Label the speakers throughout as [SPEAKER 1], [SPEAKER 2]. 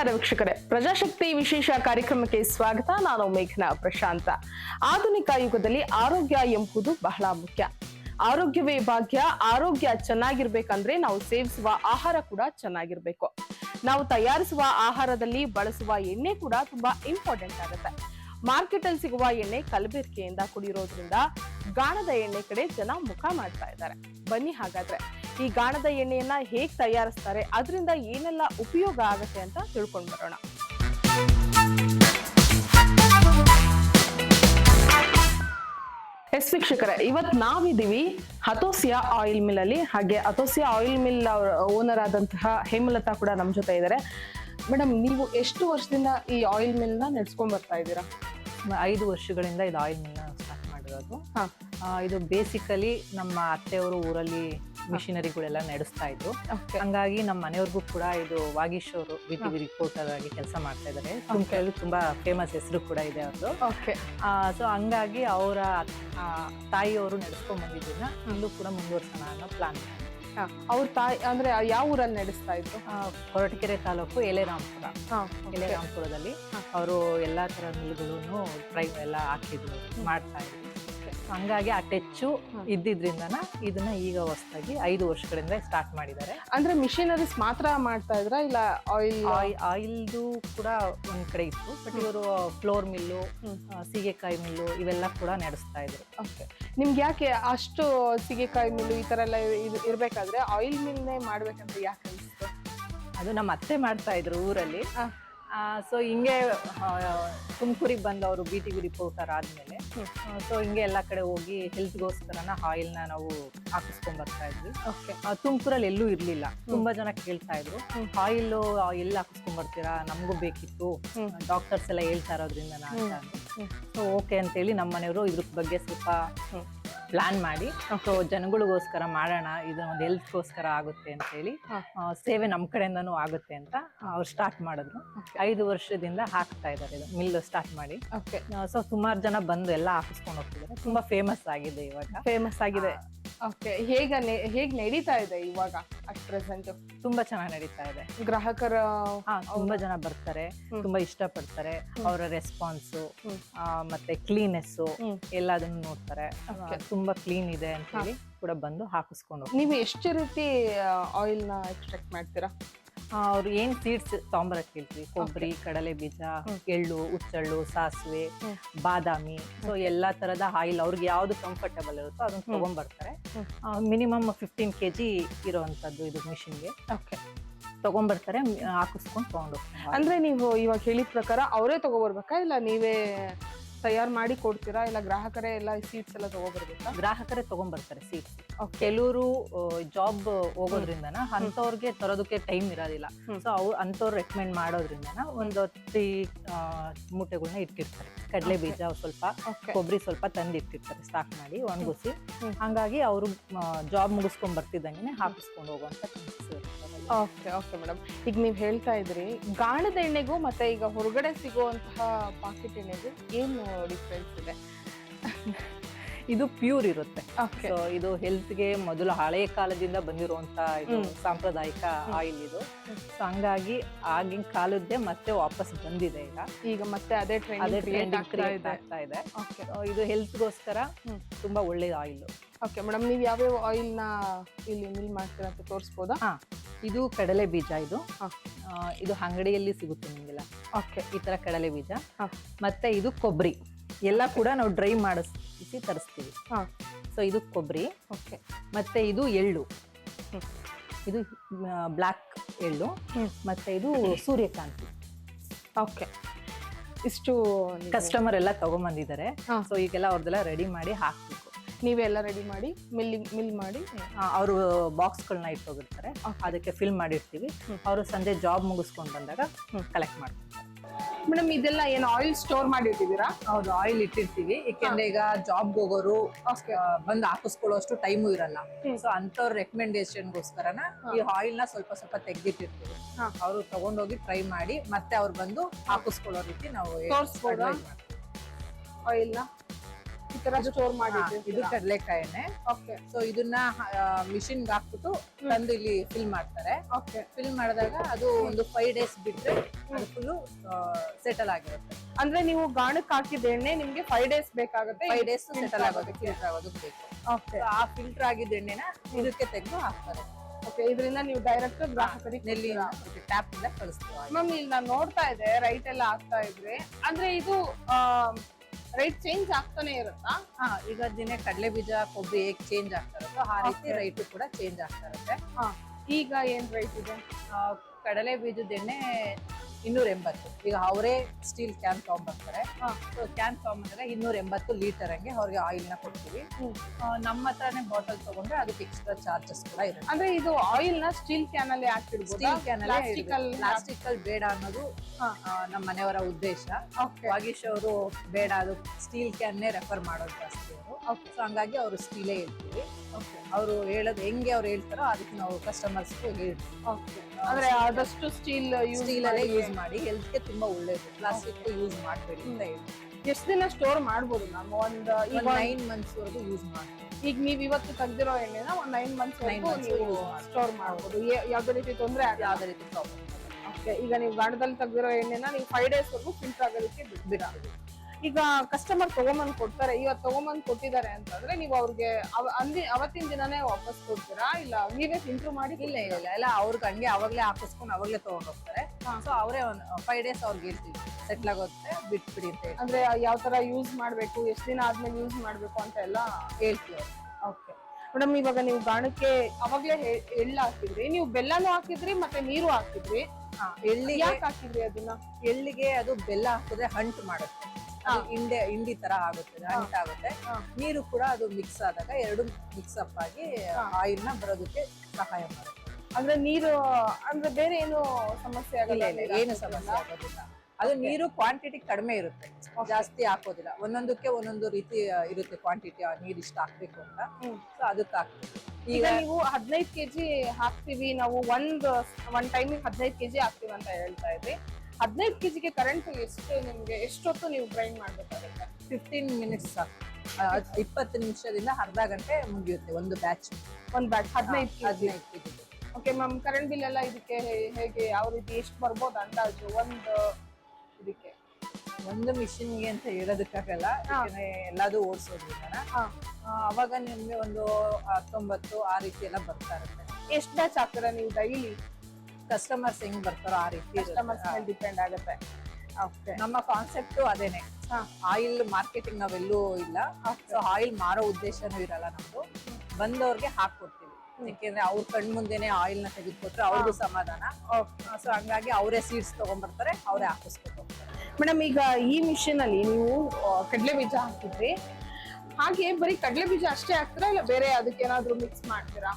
[SPEAKER 1] ನಮಸ್ಕಾರ ವೀಕ್ಷಕರೇ. ಪ್ರಜಾಶಕ್ತಿ ವಿಶೇಷ ಕಾರ್ಯಕ್ರಮಕ್ಕೆ ಸ್ವಾಗತ. ನಾನು ಮೇಘನಾ ಪ್ರಶಾಂತ. ಆಧುನಿಕ ಯುಗದಲ್ಲಿ ಆರೋಗ್ಯ ಎಂಬುದು ಬಹಳ ಮುಖ್ಯ. ಆರೋಗ್ಯವೇ ಭಾಗ್ಯ, ಆರೋಗ್ಯ ಚೆನ್ನಾಗಿರ್ಬೇಕಂದ್ರೆ ನಾವು ಸೇವಿಸುವ ಆಹಾರ ಕೂಡ ಚೆನ್ನಾಗಿರ್ಬೇಕು. ನಾವು ತಯಾರಿಸುವ ಆಹಾರದಲ್ಲಿ ಬಳಸುವ ಎಣ್ಣೆ ಕೂಡ ತುಂಬಾ ಇಂಪಾರ್ಟೆಂಟ್ ಆಗುತ್ತೆ. ಮಾರ್ಕೆಟ್ ಅಲ್ಲಿ ಸಿಗುವ ಎಣ್ಣೆ ಕಲಬೆರಕೆಯಿಂದ ಕುಡಿಯೋದ್ರಿಂದ ಗಾಣದ ಎಣ್ಣೆ ಕಡೆ ಜನ ಮುಖ ಮಾಡ್ತಾ ಇದ್ದಾರೆ. ಬನ್ನಿ ಹಾಗಾದ್ರೆ. ಈ ಗಾಣದ ಎಣ್ಣೆಯನ್ನ ಹೇಗೆ ತಯಾರಿಸ್ತಾರೆ ಅದರಿಂದ ಏನೆಲ್ಲ ಉಪಯೋಗ ಆಗುತ್ತೆ ಅಂತ ತಿಳ್ಕೊಂಡು ಬರೋಣ. ಎಸ್ ವೀಕ್ಷಕರೇ ಇವತ್ ನಾವಿದೀವಿ ಹತೋಸಿಯಾ ಆಯಿಲ್ ಮಿಲ್ ಅಲ್ಲಿ. ಹಾಗೆ ಹತೋಸಿಯಾ ಆಯಿಲ್ ಮಿಲ್ ಓನರ್ ಆದಂತಹ ಹೇಮಲತಾ ಕೂಡ ನಮ್ಮ ಜೊತೆ ಇದ್ದಾರೆ ಮೇಡಮ್ ನೀವು ಎಷ್ಟು ವರ್ಷದಿಂದ ಈ ಆಯಿಲ್ ಮಿಲ್ನ ನಡ್ಸ್ಕೊಂಡ್ ಬರ್ತಾ ಇದ್ದೀರಾ?
[SPEAKER 2] ಐದು ವರ್ಷಗಳಿಂದ ಇದು ಆಯಿಲ್ ಮಿಲ್ ಸ್ಟಾರ್ಟ್ ಮಾಡಿರೋದು. ಇದು ಬೇಸಿಕಲಿ ನಮ್ಮ ಅತ್ತೆಯವರು ಊರಲ್ಲಿ ಮಿಷಿನರಿಗಳೆಲ್ಲ ನಡೆಸ್ತಾ ಇದ್ರು. ಹಂಗಾಗಿ ನಮ್ಮ ಮನೆಯವ್ರಿಗೂ ಕೂಡ ಇದು ವಾಗೀಶ್ ಅವರು ವಿಟಿ ರಿಪೋರ್ಟರ್ ಆಗಿ ಕೆಲಸ ಮಾಡ್ತಾ ಇದ್ದಾರೆ ತುಮಕೂರಲ್ಲಿ ತುಂಬಾ ಫೇಮಸ್ ಹೆಸರು ಕೂಡ ಇದೆ ಅವರು
[SPEAKER 1] ಓಕೆ
[SPEAKER 2] ಸೊ ಹಂಗಾಗಿ ಅವರ ತಾಯಿಯವರು ನಡೆಸ್ಕೊಂಡ್ ಬಂದಿದ್ದನ್ನ ಇಲ್ಲೂ ಕೂಡ ಮುಂದುವರ್ಸೋಣ ಅನ್ನೋ ಪ್ಲಾನ್
[SPEAKER 1] ಅವ್ರ ತಾಯಿ ಅಂದ್ರೆ ಯಾವ ಊರಲ್ಲಿ ನಡೆಸ್ತಾ ಇದ್ರು?
[SPEAKER 2] ಹೊರಟಕೆರೆ ತಾಲೂಕು ಎಲೆರಾಮ್ಪುರ
[SPEAKER 1] ಎಲೆರಾಮ್ಪುರದಲ್ಲಿ.
[SPEAKER 2] ಅವರು ಎಲ್ಲಾ ತರ ಮಿಲ್ಗಳನ್ನು ಟ್ರೈ ಎಲ್ಲ ಹಾಕಿದ್ರು ಮಾಡ್ತಾ ಇದ್ರು. ಹಂಗಾಗಿ ಆ ಟೆಚ್ಚು
[SPEAKER 1] ಇದ್ದಿದ್ರಿಂದ
[SPEAKER 2] ಇದ್ದಿದ್ರಿಂದನ ಇದನ್ನ ಈಗ ಹೊಸದಾಗಿ ಐದು ವರ್ಷಗಳಿಂದ ಸ್ಟಾರ್ಟ್ ಮಾಡಿದ್ದಾರೆ.
[SPEAKER 1] ಅಂದ್ರೆ ಮಿಷಿನರೀಸ್ ಮಾತ್ರ ಮಾಡ್ತಾ ಇದ್ರ ಇಲ್ಲ ಆಯಿಲ್
[SPEAKER 2] ಆಯಿಲ್ದು ಕೂಡ ಒಂದ್ ಕಡೆ ಇತ್ತು ಬಟ್ ಇವರು ಫ್ಲೋರ್ ಮಿಲ್ಲು. ಸೀಗೆಕಾಯಿ ಮಿಲ್ಲು ಇವೆಲ್ಲ ಕೂಡ ನಡೆಸ್ತಾ ಇದ್ರು.
[SPEAKER 1] ಓಕೆ ನಿಮ್ಗೆ ಯಾಕೆ ಅಷ್ಟು ಸೀಗೆಕಾಯಿ ಮಿಲ್ಲು ಈ ತರ ಎಲ್ಲ ಇರ್- ಇರ್ಬೇಕಾದ್ರೆ ಆಯಿಲ್ ಮಿಲ್ನೇ ಮಾಡ್ಬೇಕಂತ ಯಾಕೆ ಅನಿಸ್ತು
[SPEAKER 2] ಅದು ನಮ್ಮ ಅತ್ತೆ ಮಾಡ್ತಾ ಇದ್ರು ಊರಲ್ಲಿ. ಸೊ ಹಿಂಗೆ ತುಮಕೂರಿಗೆ ಬಂದವರು ಬಿ ಟಿ ವಿ ರಿಪೋರ್ಟರ್ ಆದ್ಮೇಲೆ. ಸೊ ಹಿಂಗೆ ಎಲ್ಲ ಕಡೆ ಹೋಗಿ ಹೆಲ್ತ್ಗೋಸ್ಕರನ ಆಯಿಲ್ನ ನಾವು ಹಾಕಿಸ್ಕೊಂಡ್ ಬರ್ತಾ ಇದ್ವಿ.
[SPEAKER 1] ಓಕೆ
[SPEAKER 2] ತುಮಕೂರಲ್ಲಿ ಎಲ್ಲೂ ಇರಲಿಲ್ಲ. ತುಂಬಾ ಜನ ಕೇಳ್ತಾ ಇದ್ರು. ಆಯಿಲ್ ಎಲ್ಲಿ ಹಾಕಿಸ್ಕೊಂಡ್ ಬರ್ತೀರಾ? ನಮಗೂ ಬೇಕಿತ್ತು. ಡಾಕ್ಟರ್ಸ್ ಎಲ್ಲ ಹೇಳ್ತಾ ಇರೋದ್ರಿಂದ
[SPEAKER 1] ನಾನು
[SPEAKER 2] ಅಂತ ಸೊ ಓಕೆ ಅಂತೇಳಿ ನಮ್ಮ ಮನೆಯವರು ಇದ್ರ ಬಗ್ಗೆ ಸ್ವಲ್ಪ. ಪ್ಲಾನ್ ಮಾಡಿ. ಸೊ ಜನಗಳಿಗೋಸ್ಕರ ಮಾಡೋಣ ಇದು ಒಂದು ಹೆಲ್ತ್ಗೋಸ್ಕರ ಆಗುತ್ತೆ ಅಂತ ಹೇಳಿ ಸೇವೆ ನಮ್ಮ ಕಡೆಯಿಂದನೂ ಆಗುತ್ತೆ ಅಂತ ಅವ್ರು ಸ್ಟಾರ್ಟ್ ಮಾಡಿದ್ರು. ಐದು ವರ್ಷದಿಂದ ಹಾಕ್ತಾ ಇದ್ದಾರೆ ಇದು ಮಿಲ್ ಸ್ಟಾರ್ಟ್ ಮಾಡಿ.
[SPEAKER 1] ಓಕೆ
[SPEAKER 2] ಸೊ ಸುಮಾರು ಜನ ಬಂದು ಎಲ್ಲ ಹಾಕಿಸ್ಕೊಂಡು ಹೋಗ್ತಿದ್ದಾರೆ. ತುಂಬಾ ಫೇಮಸ್ ಆಗಿದೆ ಇವಾಗ.
[SPEAKER 1] ಫೇಮಸ್ ಆಗಿದೆ. ಓಕೆ ಹೇಗ ಹೇಗ್ ನಡೀತಾ ಇದೆ ಇವಾಗ ಅಟ್ ಪ್ರೆಸೆಂಟ್
[SPEAKER 2] ತುಂಬಾ ಚೆನ್ನಾಗಿ ನಡೀತಾ ಇದೆ
[SPEAKER 1] ಗ್ರಾಹಕರ
[SPEAKER 2] ಹಾ ತುಂಬಾ ಜನ ಬರ್ತಾರೆ ತುಂಬಾ ಇಷ್ಟಪಡ್ತಾರೆ. ಅವರ ರೆಸ್ಪಾನ್ಸು. ಮತ್ತೆ ಕ್ಲೀನೆಸ್
[SPEAKER 1] ಹ್ಮ್.
[SPEAKER 2] ಎಲ್ಲದನ್ನು ನೋಡ್ತಾರೆ
[SPEAKER 1] Okay.
[SPEAKER 2] ತುಂಬಾ ಕ್ಲೀನ್ ಇದೆ ಅಂತ ಹೇಳಿ ಕೂಡ ಬಂದು ಹಾಕಿಸ್ಕೊಂಡು ಹೋಗ್ತಾರೆ.
[SPEAKER 1] ನೀವು ಎಷ್ಟು ರೀತಿ ಆಯಿಲ್ನ ಎಕ್ಸ್ಟ್ರಾಕ್ಟ್ ಮಾಡ್ತೀರಾ
[SPEAKER 2] ಅವ್ರು ಏನ್ ಸೀಡ್ಸ್ ತೊಗೊಂಬರಕ್ ಹೇಳ್ತೀವಿ ಕೊಬ್ಬರಿ ಕಡಲೆ ಬೀಜ. ಎಳ್ಳು ಉಚ್ಚಳ್ಳು ಸಾಸಿವೆ ಬಾದಾಮಿ. ಸೊ ಎಲ್ಲಾ ತರದ ಆಯಿಲ್ ಅವ್ರಿಗೆ ಯಾವ್ದು ಕಂಫರ್ಟಬಲ್ ಇರುತ್ತೋ ಅದನ್ನ
[SPEAKER 1] ತಗೊಂಬರ್ತಾರೆ.
[SPEAKER 2] ತಗೊಂಡ್ಬರ್ತಾರೆ ಮಿನಿಮಮ್ ಫಿಫ್ಟೀನ್ ಕೆ ಜಿ ಇರೋವಂಥದ್ದು ಇದು ಮಿಷಿನ್ಗೆ
[SPEAKER 1] ಓಕೆ
[SPEAKER 2] ತಗೊಂಡ್ಬರ್ತಾರೆ ಹಾಕಿಸ್ಕೊಂಡು ತಗೊಂಡು
[SPEAKER 1] ಅಂದ್ರೆ ನೀವು ಇವಾಗ ಹೇಳಿದ ಪ್ರಕಾರ ಅವರೇ ತಗೊಬರ್ಬೇಕಾ? ಇಲ್ಲ ನೀವೇ ತಯಾರು ಮಾಡಿ ಕೊಡ್ತೀರಾ? ಇಲ್ಲ ಗ್ರಾಹಕರೇ ಎಲ್ಲ ಸೀಟ್ಸ್ ಎಲ್ಲ ತಗೋಬರ್ಬೇಕಾ?
[SPEAKER 2] ಗ್ರಾಹಕರೇ ತಗೊಂಡ್ಬರ್ತಾರೆ
[SPEAKER 1] ಸೀಟ್ಸ್
[SPEAKER 2] ಕೆಲವರು ಜಾಬ್ ಹೋಗೋದ್ರಿಂದನ ಅಂತವ್ರಿಗೆ ತರೋದಕ್ಕೆ ಟೈಮ್ ಇರೋದಿಲ್ಲ. ಸೊ ಅವ್ರು ಅಂತವ್ರು ರೆಕಮೆಂಡ್ ಮಾಡೋದ್ರಿಂದನ ಒಂದು ತ್ರೀ ಮೂಟೆಗಳನ್ನ ಇಟ್ಟಿರ್ತಾರೆ. ಕಡಲೆ ಬೀಜ ಸ್ವಲ್ಪ ಕೊಬ್ಬರಿ ಸ್ವಲ್ಪ ತಂದು ಇಟ್ಟಿರ್ತಾರೆ ಸ್ಟಾಕ್ ಮಾಡಿ ಒಣಗಿಸಿ. ಹಂಗಾಗಿ ಅವರು ಜಾಬ್ ಮುಗಿಸ್ಕೊಂಡ್ ಬರ್ತಿದ್ದಂಗೆ ಹಾಕಿಸ್ಕೊಂಡು ಹೋಗುವಂತ.
[SPEAKER 1] ಓಕೆ ಓಕೆ ಮೇಡಮ್ ಈಗ ನೀವು ಹೇಳ್ತಾ ಇದ್ರಿ ಗಾಣದ ಎಣ್ಣೆಗೂ ಮತ್ತೆ ಈಗ ಹೊರಗಡೆ ಸಿಗುವಂತಹ ಪಾಕೆಟ್ ಎಣ್ಣೆಗೂ ಏನು もうリクスで。
[SPEAKER 2] ಇದು ಪ್ಯೂರ್ ಇರುತ್ತೆ. ಸೊ ಇದು ಹೆಲ್ತ್ಗೆ ಮೊದಲು ಹಳೆ ಕಾಲದಿಂದ ಬಂದಿರುವಂತ ಇದು ಸಾಂಪ್ರದಾಯಿಕ ಆಯಿಲ್ ಇದು. ಸೊ ಹಂಗಾಗಿ ಆಗಿನ ಕಾಲದ್ದೇ ಮತ್ತೆ ವಾಪಸ್ ಬಂದಿದೆ ಈಗ.
[SPEAKER 1] ಈಗ ಮತ್ತೆ ಅದೇ
[SPEAKER 2] ಅದೇ
[SPEAKER 1] ಟ್ರೆಂಡ್ ಆಗ್ತಾ ಇದೆ.
[SPEAKER 2] ಇದು. ಹೆಲ್ತ್ಗೋಸ್ಕರ
[SPEAKER 1] ಗೋಸ್ಕರ
[SPEAKER 2] ತುಂಬಾ ಒಳ್ಳೆ ಆಯಿಲ್.
[SPEAKER 1] ಓಕೆ ಮೇಡಮ್ ನೀವು ಯಾವ್ಯಾವ ಆಯಿಲ್ನ ಇಲ್ಲಿ ಮಿಲ್ ಮಾಡ್ತೀರಾ ಅಂತ ತೋರಿಸ್ಬೋದಾ?
[SPEAKER 2] ಇದು ಕಡಲೆ ಬೀಜ ಇದು. ಇದು ಅಂಗಡಿಯಲ್ಲಿ ಸಿಗುತ್ತೆ ನಿಮಗೆಲ್ಲ.
[SPEAKER 1] ಓಕೆ
[SPEAKER 2] ಈ ತರ ಕಡಲೆ ಬೀಜ. ಮತ್ತೆ ಇದು ಕೊಬ್ಬರಿ. ಎಲ್ಲ ಕೂಡ ನಾವು ಡ್ರೈ ಮಾಡಿಸಿ ತರಿಸ್ತೀವಿ.
[SPEAKER 1] ಹಾ.
[SPEAKER 2] ಸೊ ಇದು ಕೊಬ್ಬರಿ.
[SPEAKER 1] ಓಕೆ.
[SPEAKER 2] ಮತ್ತೆ ಇದು ಎಳ್ಳು. ಇದು ಬ್ಲ್ಯಾಕ್ ಎಳ್ಳು. ಮತ್ತೆ ಇದು ಸೂರ್ಯಕಾಂತಿ.
[SPEAKER 1] ಓಕೆ. ಇಷ್ಟು
[SPEAKER 2] ಕಸ್ಟಮರ್ ಎಲ್ಲ ತಗೊಂಬಂದಿದ್ದಾರೆ. ಸೊ ಈಗೆಲ್ಲ ಅವ್ರದ್ದೆಲ್ಲ ರೆಡಿ ಮಾಡಿ ಹಾಕ್ಬೇಕು.
[SPEAKER 1] ನೀವೆಲ್ಲ ಎಲ್ಲ ರೆಡಿ ಮಾಡಿ ಮಿಲ್ ಮಿಲ್ ಮಾಡಿ?
[SPEAKER 2] ಅವರು ಬಾಕ್ಸ್ಗಳನ್ನ ಇಟ್ಟೋಗಿರ್ತಾರೆ. ಅದಕ್ಕೆ ಫಿಲ್ ಮಾಡಿರ್ತೀವಿ. ಅವರು ಸಂಜೆ ಜಾಬ್ ಮುಗಿಸ್ಕೊಂಡು ಬಂದಾಗ ಕಲೆಕ್ಟ್ ಮಾಡ್ತಾರೆ
[SPEAKER 1] ಮೇಡಮ್ ಇದೆಲ್ಲ ಏನು ಆಯಿಲ್ ಸ್ಟೋರ್ ಮಾಡಿ ಇಟ್ಟಿದ್ದೀರಾ
[SPEAKER 2] ಹೌದು ಆಯಿಲ್ ಇಟ್ಟಿರ್ತೀವಿ. ಯಾಕೆಂದ್ರೆ ಈಗ ಜಾಬ್ ಹೋಗೋರು ಬಂದು ಹಾಕಿಸ್ಕೊಳ್ಳೋಷ್ಟು ಟೈಮು ಇರಲ್ಲ. ಸೊ ಅಂತವ್ರ ರೆಕಮೆಂಡೇಶನ್ಗೋಸ್ಕರನ ಈ ಆಯಿಲ್ನ ಸ್ವಲ್ಪ ಸ್ವಲ್ಪ ತೆಗ್ದಿಟ್ಟಿರ್ತೀವಿ. ಅವ್ರು ತಗೊಂಡೋಗಿ ಟ್ರೈ ಮಾಡಿ ಮತ್ತೆ ಅವ್ರು ಬಂದು ಹಾಕಿಸ್ಕೊಳ್ಳೋ ರೀತಿ ನಾವು
[SPEAKER 1] ಆಯಿಲ್ನ? ಈ ತರ ಸ್ಟೋರ್ ಮಾಡಿ
[SPEAKER 2] ಇದು ಕಡಲೆಕಾಯಿ ಎಣ್ಣೆ
[SPEAKER 1] ಓಕೆ
[SPEAKER 2] ಸೊ ಇದನ್ನ ಮಿಷಿನ್ ಹಾಕ್ಬಿಟ್ಟು ತಂದು ಇಲ್ಲಿ ಫಿಲ್ ಮಾಡ್ತಾರೆ.
[SPEAKER 1] ಓಕೆ
[SPEAKER 2] ಫಿಲ್ ಮಾಡಿದಾಗ ಅದು ಒಂದು ಫೈವ್ ಡೇಸ್ ಬಿಟ್ರೆ ಅದು ಸೆಟಲ್ ಆಗಿರುತ್ತೆ.
[SPEAKER 1] ಅಂದ್ರೆ ನೀವು ಗಾಣಕ್ಕೆ ಹಾಕಿದ ಎಣ್ಣೆ ನಿಮ್ಗೆ ಫೈವ್ ಡೇಸ್ ಬೇಕಾಗುತ್ತೆ
[SPEAKER 2] ಫೈವ್ ಡೇಸ್ ಸೆಟಲ್ ಆಗೋದು ಫಿಲ್ಟರ್ ಆಗೋದು ಬೇಕು.
[SPEAKER 1] ಓಕೆ
[SPEAKER 2] ಆ ಫಿಲ್ಟರ್ ಆಗಿದ್ದ ಎಣ್ಣೆನ ಇದಕ್ಕೆ ತೆಗೆದು ಹಾಕ್ತಾರೆ.
[SPEAKER 1] ಓಕೆ ಇದರಿಂದ ನೀವು ಡೈರೆಕ್ಟ್ ಗ್ರಾಹಕರಿಗೆ
[SPEAKER 2] ನೆಲ್ಲಿ ಟ್ಯಾಪ್ ಇಂದ ಕಳಿಸ್ತೀವಿ.
[SPEAKER 1] ಮ್ಯಾಮ್ ಇಲ್ಲಿ ನಾನು ನೋಡ್ತಾ ಇದ್ದೆ ರೈಟ್ ಎಲ್ಲ ಆಗ್ತಾ ಇದ್ರೆ. ಅಂದ್ರೆ ಇದು ರೈಟ್ ಚೇಂಜ್ ಆಗ್ತಾನೆ ಇರುತ್ತಾ?
[SPEAKER 2] ಹಾ ಈಗ ದಿನ ಕಡಲೆ ಬೀಜ ಕೊಬ್ಬರಿ ಹೇಗ್ ಚೇಂಜ್ ಆಗ್ತಾ ಇರುತ್ತೋ ಆ ರೀತಿ ರೈಟ್ ಕೂಡ ಚೇಂಜ್ ಆಗ್ತಾ ಇರುತ್ತೆ.
[SPEAKER 1] ಹಾ. ಈಗ ಏನ್ ರೈಟ್ ಇದೆ?
[SPEAKER 2] ಆ, ಕಡಲೆ ಬೀಜದ ಎಣ್ಣೆ ಇನ್ನೂರ ಎಂಬತ್ತು ಈಗ ಅವರೇ ಸ್ಟೀಲ್ ಕ್ಯಾನ್ ತಗೊಂಡ್ಬರ್ತಾರೆ ಕ್ಯಾನ್ ತಗೊಂಬಂದಾಗ ಇನ್ನೂರ ಎಂಬತ್ತು ಲೀಟರ್ ಹಂಗೆ ಅವ್ರಿಗೆ ಆಯಿಲ್ನ ಕೊಡ್ತೀವಿ. ನಮ್ಮ ಹತ್ರನೇ ಬಾಟಲ್ ತಗೊಂಡ್ರೆ ಅದಕ್ಕೆ ಎಕ್ಸ್ಟ್ರಾ ಚಾರ್ಜಸ್ ಕೂಡ ಇರುತ್ತೆ.
[SPEAKER 1] ಅಂದ್ರೆ ಇದು ಆಯಿಲ್ನ ಸ್ಟೀಲ್ ಕ್ಯಾನ್ ಅಲ್ಲಿ ಹಾಕಿಡ್ಬೋದು
[SPEAKER 2] ಸ್ಟೀಲ್ ಕ್ಯಾನ್
[SPEAKER 1] ಅಲ್ಲಿ
[SPEAKER 2] ಪ್ಲಾಸ್ಟಿಕ್ ಅಲ್ಲಿ ಬೇಡ ಅನ್ನೋದು. ನಮ್ಮ ಮನೆಯವರ ಉದ್ದೇಶ. ವಾಗೀಶ್ ಅವರು ಬೇಡ ಅದು ಸ್ಟೀಲ್ ಕ್ಯಾನ್ನೇ ರೆಫರ್ ಮಾಡೋದು ಜಾಸ್ತಿ ಅವರು. ಸೊ ಹಂಗಾಗಿ ಅವರು ಸ್ಟೀಲೇ ಇರ್ತೀವಿ.
[SPEAKER 1] ಓಕೆ
[SPEAKER 2] ಅವರು ಹೇಳೋದು ಹೆಂಗೆ ಅವ್ರು ಹೇಳ್ತಾರೋ ಅದಕ್ಕೆ ನಾವು ಕಸ್ಟಮರ್ಸ್ ಹೇಳ್ತೀವಿ
[SPEAKER 1] ಓಕೆ ಅಂದ್ರೆ ಆದಷ್ಟು ಸ್ಟೀಲ್ ಯೂಸ್
[SPEAKER 2] ಸ್ಟೀಲ್ ಅಲ್ಲೇ ಯೂಸ್ ಮಾಡಿ. ಹೆಲ್ತ್ಗೆ ತುಂಬಾ ಒಳ್ಳೇದು. ಪ್ಲಾಸ್ಟಿಕ್ ಯೂಸ್ ಮಾಡಬೇಡಿ ಅಂತ ಹೇಳಿ.
[SPEAKER 1] ಎಷ್ಟು ದಿನ ಸ್ಟೋರ್ ಮಾಡ್ಬೋದು ಮ್ಯಾಮ್ ಒಂದ್ ಈಗ
[SPEAKER 2] ನೈನ್ ಮಂತ್ಸ್ ವರೆಗೂ ಯೂಸ್ ಮಾಡ್ತೀವಿ
[SPEAKER 1] ಈಗ ನೀವ್ ಇವತ್ತು ತೆಗ್ದಿರೋ ಎಣ್ಣೆನ ಒಂದು ನೈನ್ ಮಂತ್ಸ್
[SPEAKER 2] ವರೆಗೂ
[SPEAKER 1] ನೀವು ಸ್ಟೋರ್ ಮಾಡ್ಬೋದು. ಯಾವುದೇ ರೀತಿ ತೊಂದ್ರೆ ಆಗಲ್ಲ.
[SPEAKER 2] ಯಾವುದೇ ರೀತಿ ಪ್ರಾಬ್ಲಮ್
[SPEAKER 1] ಓಕೆ ಈಗ ನೀವು ಗಾಣದಲ್ಲಿ ತೆಗ್ದಿರೋ ಎಣ್ಣೆನ ನೀವು ಫೈವ್ ಡೇಸ್ ವರೆಗೂ ಫಿಲ್ಟರ್ ಆಗೋದಕ್ಕೆ ಬಿಡ್ತೀರಾ ಈಗ ಕಸ್ಟಮರ್ ತಗೊಂಬಂದ್ ಕೊಡ್ತಾರೆ ಇವತ್ತು ತಗೊಂಬಂದ್ ಕೊಟ್ಟಿದ್ದಾರೆ ಅಂತಂದ್ರೆ ನೀವು ಅವ್ರಿಗೆ ಅವ- ಅಂದಿ ಅವತ್ತಿನ ದಿನನೇ ವಾಪಸ್ ಕೊಡ್ತೀರಾ? ಇಲ್ಲ ನೀವೇ ಇಂಪ್ರೂವ್ ಮಾಡಿ
[SPEAKER 2] ಇಲ್ಲ ಇಲ್ಲ ಇಲ್ಲ. ಎಲ್ಲ ಅವ್ರಿಗೆ ಹಂಗೆ ಅವಾಗಲೇ ಹಾಕಿಸ್ಕೊಂಡು ಅವಾಗ್ಲೇ ತಗೊಂಡು ಹೋಗ್ತಾರೆ. ಸೊ ಅವರೇ ಒಂದು ಫೈವ್ ಡೇಸ್ ಅವ್ರಿಗೆ ಇರ್ತೀವಿ. ಸೆಟ್ಲ್ ಆಗುತ್ತೆ ಬಿಟ್ಬಿಡಿ ಅಂತ
[SPEAKER 1] ಅಂದ್ರೆ ಯಾವ ತರ ಯೂಸ್ ಮಾಡ್ಬೇಕು ಎಷ್ಟು ದಿನ ಆದ್ಮೇಲೆ ಯೂಸ್ ಮಾಡ್ಬೇಕು ಅಂತ ಎಲ್ಲ
[SPEAKER 2] ಹೇಳ್ತೀವಿ.
[SPEAKER 1] ಓಕೆ ಮೇಡಮ್ ಇವಾಗ ನೀವು ಗಾಣಕ್ಕೆ ಅವಾಗ್ಲೇ ಎಳ್ಳು ಹಾಕಿದ್ರಿ. ನೀವು ಬೆಲ್ಲನೂ ಹಾಕಿದ್ರಿ ಮತ್ತೆ ನೀರು ಹಾಕಿದ್ರಿ.
[SPEAKER 2] ಎಳ್ಳಿಗೆ
[SPEAKER 1] ಯಾಕೆ ಹಾಕಿದ್ರಿ ಅದನ್ನ?
[SPEAKER 2] ಎಳ್ಳಿಗೆ ಅದು ಬೆಲ್ಲ ಹಾಕಿದ್ರೆ ಹಂಟ್ ಮಾಡುತ್ತೆ. ಹಿಂಡೆ ಹಿಂಡಿ ತರ ಆಗುತ್ತೆ ಅಂಟ್ ಆಗುತ್ತೆ ನೀರು ಕೂಡ ಅದು ಮಿಕ್ಸ್ ಆದಾಗ ಎರಡು ಮಿಕ್ಸ್ ಅಪ್ ಆಗಿ ಆಯಿಲ್ನ ಬರೋದಕ್ಕೆ ಸಹಾಯ ಮಾಡುತ್ತೆ.
[SPEAKER 1] ಅಂದ್ರೆ ನೀರು ಅಂದ್ರೆ ಬೇರೆ ಏನು ಸಮಸ್ಯೆ ಆಗಲ್ಲ
[SPEAKER 2] ಏನು ಸಮಸ್ಯೆ ಆಗೋದಿಲ್ಲ. ಅದು ನೀರು ಕ್ವಾಂಟಿಟಿ ಕಡಿಮೆ ಇರುತ್ತೆ. ಜಾಸ್ತಿ ಹಾಕೋದಿಲ್ಲ. ಒಂದೊಂದಕ್ಕೆ ಒಂದೊಂದು ರೀತಿ ಇರುತ್ತೆ ಕ್ವಾಂಟಿಟಿ ನೀರ್ ಇಷ್ಟ ಹಾಕ್ಬೇಕು ಅಂತ. ಸೊ ಅದಕ್ಕೆ ಹಾಕ್ಬೇಕು
[SPEAKER 1] ಈಗ
[SPEAKER 2] ಈಗ
[SPEAKER 1] ನೀವು ಹದಿನೈದು ಕೆಜಿ ಹಾಕ್ತಿವಿ. ನಾವು ಒಂದ್ ಒಂದ್ ಟೈಮಿಗೆ ಹದಿನೈದು ಕೆಜಿ ಹಾಕ್ತಿವಿ ಅಂತ ಹೇಳ್ತಾ ಇದ್ರಿ. ಹದಿನೈದು ಕೆಜಿಗೆ ಕರೆಂಟ್ ಎಷ್ಟು ನಿಮ್ಗೆ ಎಷ್ಟೊತ್ತು ನೀವು ಗ್ರೈಂಡ್ ಮಾಡ್ಬೇಕಾಗುತ್ತೆ?
[SPEAKER 2] ಫಿಫ್ಟೀನ್ ಮಿನಿಟ್ಸ್ ಸಾಕು ಇಪ್ಪತ್ತು ನಿಮಿಷದಿಂದ ಅರ್ಧ ಗಂಟೆ ಮುಗಿಯುತ್ತೆ ಒಂದು ಬ್ಯಾಚ್
[SPEAKER 1] ಒಂದು ಬ್ಯಾಚ್ ಹದಿನೈದು
[SPEAKER 2] ಹದಿನೈದು KG.
[SPEAKER 1] Okay ma'am current bill ಎಲ್ಲ ಇದಕ್ಕೆ ಹೇಗೆ ಯಾವ ರೀತಿ ಎಷ್ಟು ಬರ್ಬೋದು ಅಂದಾಜು ಒಂದು ಇದಕ್ಕೆ.
[SPEAKER 2] ಒಂದು ಮಿಷಿನ್ಗೆ ಅಂತ ಹೇಳೋದಕ್ಕಾಗಲ್ಲ ಎಲ್ಲದೂ ಓಡಿಸೋದ್ರಿಂದ. ಅವಾಗ ನಿಮ್ಗೆ ಒಂದು ಹತ್ತೊಂಬತ್ತು ಆ ರೀತಿ ಎಲ್ಲ ಬರ್ತಾ ಇರುತ್ತೆ.
[SPEAKER 1] ಎಷ್ಟು ಬ್ಯಾಚ್ ಹಾಕ್ತಾರೆ ನೀವು ಡೈಲಿ
[SPEAKER 2] ಕಸ್ಟಮರ್ಸ್ ಹೆಂಗ್ ಬರ್ತಾರೋ ಆ ರೀತಿ
[SPEAKER 1] ಕಸ್ಟಮರ್ಸ್ ಮೇಲೆ ಡಿಪೆಂಡ್ ಆಗುತ್ತೆ. ಓಕೆ
[SPEAKER 2] ನಮ್ಮ ಕಾನ್ಸೆಪ್ಟ್ ಅದೇನೆ. ಆಯಿಲ್ ಮಾರ್ಕೆಟಿಂಗ್ ನಾವೆಲ್ಲೂ ಇಲ್ಲ. ಸೊ ಆಯಿಲ್ ಮಾರೋ ಉದ್ದೇಶನೂ ಇರಲ್ಲ ನಮ್ದು. ಬಂದವ್ರಿಗೆ ಹಾಕೊಡ್ತೀವಿ ಯಾಕೆಂದ್ರೆ ಅವ್ರ ಕಣ್ ಮುಂದೆನೆ ಆಯಿಲ್ನ ತೆಗೆದುಕೊಟ್ರೆ ಅವ್ರಿಗೂ ಸಮಾಧಾನ. ಸೊ ಹಂಗಾಗಿ ಅವರೇ ಸೀಡ್ಸ್ ತಗೊಂಡ್ಬರ್ತಾರೆ ಅವರೇ ಹಾಕಿಸ್ಕೊಂಡು
[SPEAKER 1] ಮೇಡಮ್ ಈಗ ಈ ಮಿಷಿನ್ ಅಲ್ಲಿ ನೀವು ಕಡಲೆ ಕಡ್ಲೆ ಬೀಜ ಹಾಕಿದ್ರಿ ಹಾಗೆ ಬರೀ ಕಡಲೆ ಬೀಜ ಅಷ್ಟೇ ಹಾಕ್ತೀರಾ ಇಲ್ಲ ಬೇರೆ ಅದಕ್ಕೆ ಏನಾದ್ರು ಮಿಕ್ಸ್ ಮಾಡ್ತೀರಾ?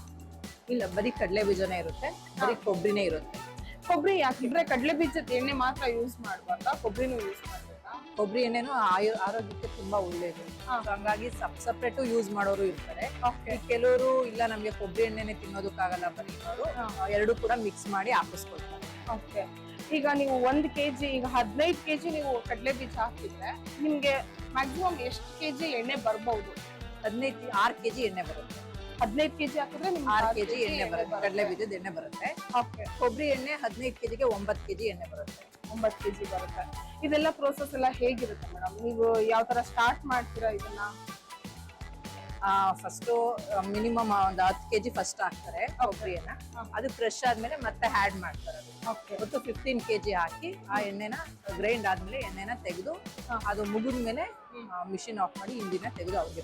[SPEAKER 2] ಇಲ್ಲ ಬರೀ ಕಡಲೆ ಬೀಜನೇ ಇರುತ್ತೆ ಬರೀ ಕೊಬ್ಬರಿನೇ ಇರುತ್ತೆ.
[SPEAKER 1] ಕೊಬ್ಬರಿ ಯಾಕಿದ್ರೆ ಕಡಲೆ ಬೀಜದ ಎಣ್ಣೆ ಮಾತ್ರ ಯೂಸ್ ಮಾಡ್ಬಾರ್ದಾ ಕೊಬ್ಬರಿನೂ ಯೂಸ್ ಮಾಡ್ಬೇಕಾ?
[SPEAKER 2] ಕೊಬ್ಬರಿ ಎಣ್ಣೆನು ಆಯು- ಆರೋಗ್ಯಕ್ಕೆ ತುಂಬಾ ಒಳ್ಳೇದು. ಹಂಗಾಗಿ ಸಪ್ ಸಪ್ರೇಟ್ ಯೂಸ್ ಮಾಡೋರು ಇರ್ತಾರೆ. ಕೆಲವರು ಇಲ್ಲ ನಮ್ಗೆ ಕೊಬ್ಬರಿ ಎಣ್ಣೆನೆ ತಿನ್ನೋದಕ್ಕಾಗಲ್ಲ ಬರೀ ಅವರು ಎರಡು ಕೂಡ ಮಿಕ್ಸ್ ಮಾಡಿ ಹಾಕಿಸ್ಕೊಳ್ತಾರೆ.
[SPEAKER 1] ಓಕೆ ಈಗ ನೀವು ಒಂದ್ ಕೆಜಿ ಈಗ ಹದಿನೈದು ಕೆಜಿ ನೀವು ಕಡಲೆ ಬೀಜ ಹಾಕಿದ್ರೆ ನಿಮ್ಗೆ ಮ್ಯಾಕ್ಸಿಮಮ್ ಎಷ್ಟು ಕೆಜಿ ಎಣ್ಣೆ ಬರ್ಬಹುದು
[SPEAKER 2] ಹದಿನೈದು ಆರು ಕೆಜಿ ಎಣ್ಣೆ ಬರುತ್ತೆ.
[SPEAKER 1] ಹದಿನೈದು ಕೆಜಿ ಹಾಕಿದ್ರೆ ನಿಮ್ಗೆ
[SPEAKER 2] ಆರು ಕೆಜಿ ಎಣ್ಣೆ ಬರುತ್ತೆ ಕಡಲೆ ಬೀಜದ ಎಣ್ಣೆ ಬರುತ್ತೆ.
[SPEAKER 1] ಓಕೆ
[SPEAKER 2] ಕೊಬ್ಬರಿ ಎಣ್ಣೆ ಹದಿನೈದು ಕೆಜಿಗೆ ಒಂಬತ್ತು ಕೆಜಿ ಎಣ್ಣೆ ಬರುತ್ತೆ.
[SPEAKER 1] ಒಂಬತ್ತು ಕೆಜಿ ಬರುತ್ತೆ. ಇದೆಲ್ಲ ಪ್ರೋಸೆಸ್ ಎಲ್ಲ ಹೇಗಿರುತ್ತೆ ಮೇಡಮ್ ನೀವು ಯಾವ ತರ ಸ್ಟಾರ್ಟ್ ಮಾಡ್ತೀರಾ ಇದನ್ನ?
[SPEAKER 2] ಫಸ್ಟು ಮಿನಿಮಮ್ ಒಂದು ಹತ್ತು ಕೆಜಿ ಫಸ್ಟ್ ಹಾಕ್ತಾರೆ ಕೊಬ್ಬರಿಯನ್ನ. ಅದು ಫ್ರೆಶ್ ಆದ್ಮೇಲೆ ಮತ್ತೆ ಆ್ಯಡ್ ಮಾಡ್ತಾರೆ. ಒಟ್ಟು ಫಿಫ್ಟೀನ್ ಕೆಜಿ ಹಾಕಿ ಆ ಎಣ್ಣೆನ ಗ್ರೈಂಡ್ ಆದ್ಮೇಲೆ ಎಣ್ಣೆನ ತೆಗೆದು ಅದು ಮುಗಿದ್ಮೇಲೆ ಮಿಷಿನ್ ಆಫ್ ಮಾಡಿ ಹಿಂದಿನ ತೆಗೆದು ಅವ್ರಿಗೆ.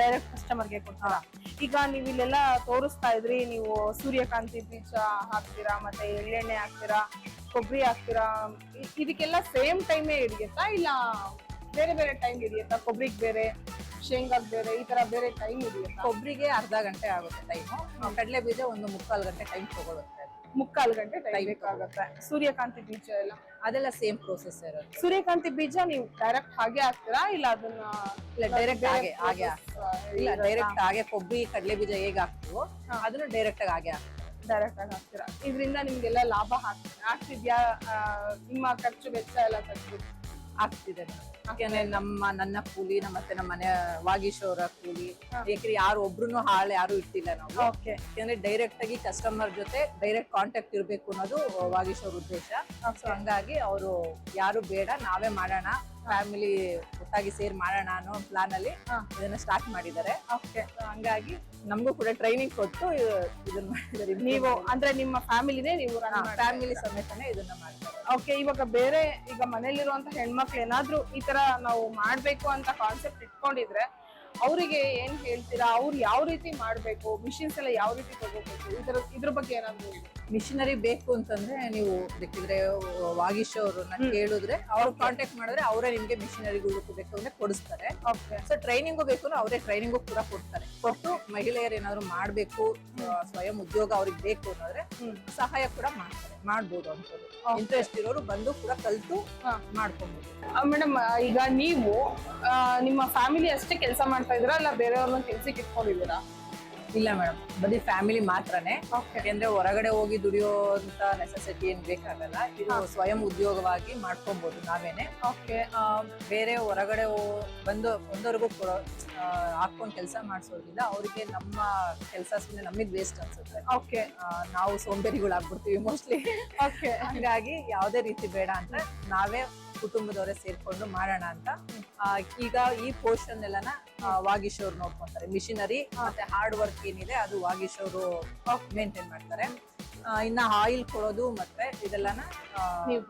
[SPEAKER 1] ಡೈರೆಕ್ಟ್ ಕಸ್ಟಮರ್ಗೆ ಕೊಡ್ತೀರಾ? ಈಗ ನೀವು ಇಲ್ಲೆಲ್ಲ ತೋರಿಸ್ತಾ ಇದ್ರಿ, ನೀವು ಸೂರ್ಯಕಾಂತಿ ಬೀಜ ಹಾಕ್ತೀರಾ, ಮತ್ತೆ ಎಳ್ಳೆಣ್ಣೆ ಹಾಕ್ತೀರಾ, ಕೊಬ್ಬರಿ ಹಾಕ್ತೀರಾ ಇದಕ್ಕೆಲ್ಲ ಸೇಮ್ ಟೈಮೇ ಹಿಡಿಯುತ್ತಾ? ಇಲ್ಲ ಬೇರೆ ಬೇರೆ ಟೈಮ್ ಹಿಡಿಯುತ್ತಾ? ಕೊಬ್ಬರಿಗೆ ಬೇರೆ, ಶೇಂಗಾಗ್ ಬೇರೆ, ಈ ತರ ಬೇರೆ ಟೈಮ್ ಹಿಡಿಯುತ್ತಾ?
[SPEAKER 2] ಕೊಬ್ಬರಿಗೆ ಅರ್ಧ ಗಂಟೆ ಆಗುತ್ತೆ ಟೈಮು ಕಡಲೆ ಬೀಜ ಒಂದು ಮುಕ್ಕಾಲು ಗಂಟೆ ಟೈಮ್ ತಗೊಳುತ್ತೆ.
[SPEAKER 1] ಮುಕ್ಕಾಲು ಗಂಟೆ ಟೈಮ್ ಬೇಕಾಗುತ್ತೆ. ಸೂರ್ಯಕಾಂತಿ ಬೀಜ ಎಲ್ಲ.
[SPEAKER 2] ಅದೆಲ್ಲ ಸೇಮ್ ಪ್ರೋಸೆಸ್
[SPEAKER 1] ಸೂರ್ಯಕಾಂತಿ ಬೀಜ ನೀವು ಡೈರೆಕ್ಟ್ ಹಾಗೆ ಹಾಕ್ತೀರಾ? ಇಲ್ಲ ಅದನ್ನ
[SPEAKER 2] ಇಲ್ಲ ಡೈರೆಕ್ಟ್ ಹಾಗೆ ಹಾಗೆ ಇಲ್ಲ ಡೈರೆಕ್ಟ್ ಹಾಗೆ ಕೊಬ್ಬರಿ ಕಡಲೆ ಬೀಜ ಹೇಗೆ ಹಾಕ್ತೀವೋ ಅದನ್ನ ಡೈರೆಕ್ಟ್ ಆಗಿ ಹಾಗೆ ಹಾಕ್ತೀವಿ.
[SPEAKER 1] ಡೈರೆಕ್ಟ್ ಆಗಿ ಹಾಕ್ತೀರಾ? ಇದರಿಂದ ನಿಮ್ಗೆಲ್ಲ ಲಾಭ ಆಗ್ತಿದ್ಯಾ? ಆಗ್ತಿದ್ಯಾ ನಿಮ್ಮ ಖರ್ಚು ವೆಚ್ಚ ಎಲ್ಲ ತೆಗ್ದು
[SPEAKER 2] ಆಗ್ತಿದೆ. ಯಾಕೆಂದ್ರೆ ನಮ್ಮ ನನ್ನ ಕೂಲಿ ನಮ್ಮ ಮತ್ತೆ ನಮ್ಮ ಮನೆ ವಾಗೀಶೋರ ಕೂಲಿ ಏಕೆಂದ್ರೆ ಯಾರು ಒಬ್ರು ಹಾಳು ಯಾರು ಇಟ್ಟಿಲ್ಲ ನಾವು.
[SPEAKER 1] ಯಾಕಂದ್ರೆ
[SPEAKER 2] ಯಾಕೆಂದ್ರೆ ಡೈರೆಕ್ಟ್ ಆಗಿ ಕಸ್ಟಮರ್ ಜೊತೆ ಡೈರೆಕ್ಟ್ ಕಾಂಟ್ಯಾಕ್ಟ್ ಇರ್ಬೇಕು ಅನ್ನೋದು ವಾಗೀಶ್ ಅವ್ರ ಉದ್ದೇಶ ಸೊ ಹಂಗಾಗಿ ಅವರು ಯಾರು ಬೇಡ ನಾವೇ ಮಾಡೋಣ ಫ್ಯಾಮಿಲಿ ಒಟ್ಟಾಗಿ ಸೇರ್ ಮಾಡೋಣ ಅನ್ನೋ ಪ್ಲಾನ್ ಅಲ್ಲಿ ಇದನ್ನ ಸ್ಟಾರ್ಟ್ ಮಾಡಿದ್ದಾರೆ. ಹಂಗಾಗಿ ನಮಗೂ ಕೂಡ ಟ್ರೈನಿಂಗ್ ಕೊಟ್ಟು ಇದನ್ನ ಮಾಡಿದ್ದಾರೆ
[SPEAKER 1] ನೀವು ಅಂದ್ರೆ ನಿಮ್ಮ ಫ್ಯಾಮಿಲಿನೇ ನೀವು
[SPEAKER 2] ಫ್ಯಾಮಿಲಿ ಸಮೇತನೇ ಇದನ್ನ ಮಾಡ್ತಾರೆ.
[SPEAKER 1] ಓಕೆ ಇವಾಗ ಬೇರೆ ಈಗ ಮನೇಲಿರುವಂತ ಹೆಣ್ಮಕ್ಳು ಏನಾದ್ರೂ ಈ ತರ ನಾವು ಮಾಡ್ಬೇಕು ಅಂತ ಕಾನ್ಸೆಪ್ಟ್ ಇಟ್ಕೊಂಡಿದ್ರೆ ಅವರಿಗೆ ಏನ್ ಹೇಳ್ತೀರಾ? ಅವ್ರು ಯಾವ ರೀತಿ ಮಾಡ್ಬೇಕು? ಮಿಷಿನ್ಸ್ ಎಲ್ಲ ಯಾವ ರೀತಿ ತಗೋಬೇಕು? ಇದ್ರ ಇದ್ರ ಬಗ್ಗೆ ಏನಾದ್ರು
[SPEAKER 2] ಮಿಷಿನರಿ ಬೇಕು ಅಂತಂದ್ರೆ ನೀವು ಬೇಕಿದ್ರೆ ವಾಗೀಶ್ ಅವ್ರನ್ನ ಕೇಳಿದ್ರೆ ಅವ್ರು ಕಾಂಟ್ಯಾಕ್ಟ್ ಮಾಡಿದ್ರೆ ಅವರೇ ನಿಮ್ಗೆ ಮಿಷಿನರಿಗಳು ಬೇಕು ಅಂದ್ರೆ ಕೊಡಿಸ್ತಾರೆ. ಸೊ ಟ್ರೈನಿಂಗು ಬೇಕು ಅಂದ್ರೆ ಅವರೇ ಟ್ರೈನಿಂಗು ಕೂಡ ಕೊಡ್ತಾರೆ. ಕೊಟ್ಟು ಮಹಿಳೆಯರು ಏನಾದ್ರು ಮಾಡ್ಬೇಕು ಸ್ವಯಂ ಉದ್ಯೋಗ ಅವ್ರಿಗೆ ಬೇಕು ಅನ್ನೋದ್ರೆ ಸಹಾಯ ಕೂಡ ಮಾಡ್ತಾರೆ ಮಾಡ್ಬೋದು ಅಂತದ್ದು ಇಂಟ್ರೆಸ್ಟ್ ಇರೋರು ಬಂದು ಕೂಡ ಕಲ್ತು
[SPEAKER 1] ಮಾಡ್ಕೊಬೋದು.
[SPEAKER 2] ಮಾಡ್ಕೊಬಹುದು
[SPEAKER 1] ಮೇಡಮ್ ಈಗ ನೀವು ನಿಮ್ಮ ಫ್ಯಾಮಿಲಿ ಅಷ್ಟೇ ಕೆಲಸ ಮಾಡ್ತಾ ಇದ್ರ ಅಲ್ಲ ಬೇರೆಯವ್ರನ್ನ ಕೆಲ್ಸಕ್ಕೆ ಇಟ್ಕೊಂಡಿದ್ದೀರಾ?
[SPEAKER 2] ಇಲ್ಲ ಮೇಡಮ್. ಬರೀ ಫ್ಯಾಮಿಲಿ ಮಾತ್ರನೇ. ಯಾಕೆಂದ್ರೆ ಹೊರಗಡೆ ಹೋಗಿ ದುಡಿಯೋಂತ ನೆಸೆಸಿಟಿ ಏನ್ ಬೇಕಾಗಲ್ಲ. ಇದು ಸ್ವಯಂ ಉದ್ಯೋಗವಾಗಿ ಮಾಡ್ಕೊಬಹುದು ನಾವೇನೆ. ಬೇರೆ ಹೊರಗಡೆ ಬಂದು ಬಂದವರೆಗೂ ಕೊಡೋ ಆ, ಹಾಕೊಂಡ್ ಕೆಲಸ ಮಾಡಿಸೋದ್ರಿಂದ ಅವ್ರಿಗೆ ನಮ್ಮ ಕೆಲಸ ಸುಮ್ಮನೆ ನಮಗ್ ವೇಸ್ಟ್ ಅನ್ಸುತ್ತೆ.
[SPEAKER 1] ಓಕೆ
[SPEAKER 2] ನಾವು ಸೋಂಬೇರಿಗಳಾಗ್ಬಿಡ್ತೀವಿ ಮೋಸ್ಟ್ಲಿ ಹಂಗಾಗಿ ಯಾವುದೇ ರೀತಿ ಬೇಡ ಅಂತ ನಾವೇ ಕುಟುಂಬದವರೇ ಸೇರ್ಕೊಂಡು ಮಾಡೋಣ ಅಂತ. ಈಗ ಈ ಪೋರ್ಷನ್ ಎಲ್ಲನ ವಾಗೀಶ್ ಅವ್ರು ನೋಡ್ಕೊಂತಾರೆ. ಮಿಷಿನರಿ ಮತ್ತೆ ಹಾರ್ಡ್ ವರ್ಕ್ ಏನಿದೆ ಅದು ವಾಗೀಶ್ ಅವರು ಮೇಂಟೈನ್ ಮಾಡ್ತಾರೆ ಇನ್ನ ಆಯಿಲ್ ಕೊಡೋದು ಮತ್ತೆ ಇದೆಲ್ಲನ
[SPEAKER 1] ನೀವು